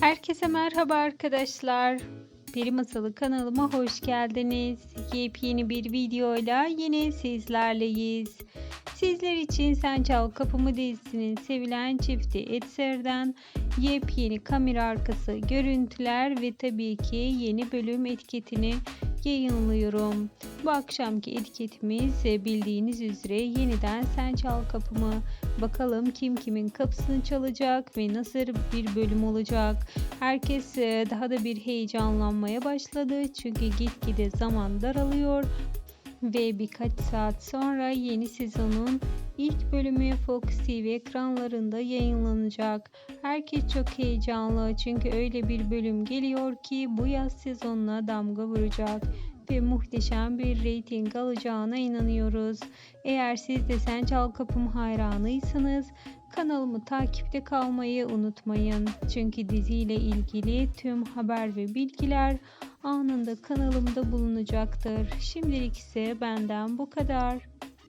Herkese merhaba arkadaşlar. Peri Masalı kanalıma hoş geldiniz. Yepyeni bir videoyla yine sizlerleyiz. Sizler için Sen Çal Kapımı dizisinin sevilen çifti Etser'den yepyeni kamera arkası görüntüler ve tabii ki yeni bölüm etiketini yayınlıyorum. Bu akşamki etiketimiz e, bildiğiniz üzere yeniden Sen Çal Kapımı. Bakalım kim kimin kapısını çalacak ve nasıl bir bölüm olacak. Herkes e, daha da bir heyecanlanmaya başladı. Çünkü gitgide zaman daralıyor. Ve birkaç saat sonra yeni sezonun ilk bölümü Fox TV ekranlarında yayınlanacak. Herkes çok heyecanlı çünkü öyle bir bölüm geliyor ki bu yaz sezonuna damga vuracak ve muhteşem bir reyting alacağına inanıyoruz. Eğer siz de Sen Çal Kapım hayranıysanız kanalımı takipte kalmayı unutmayın. Çünkü diziyle ilgili tüm haber ve bilgiler anında kanalımda bulunacaktır. Şimdilik ise benden bu kadar.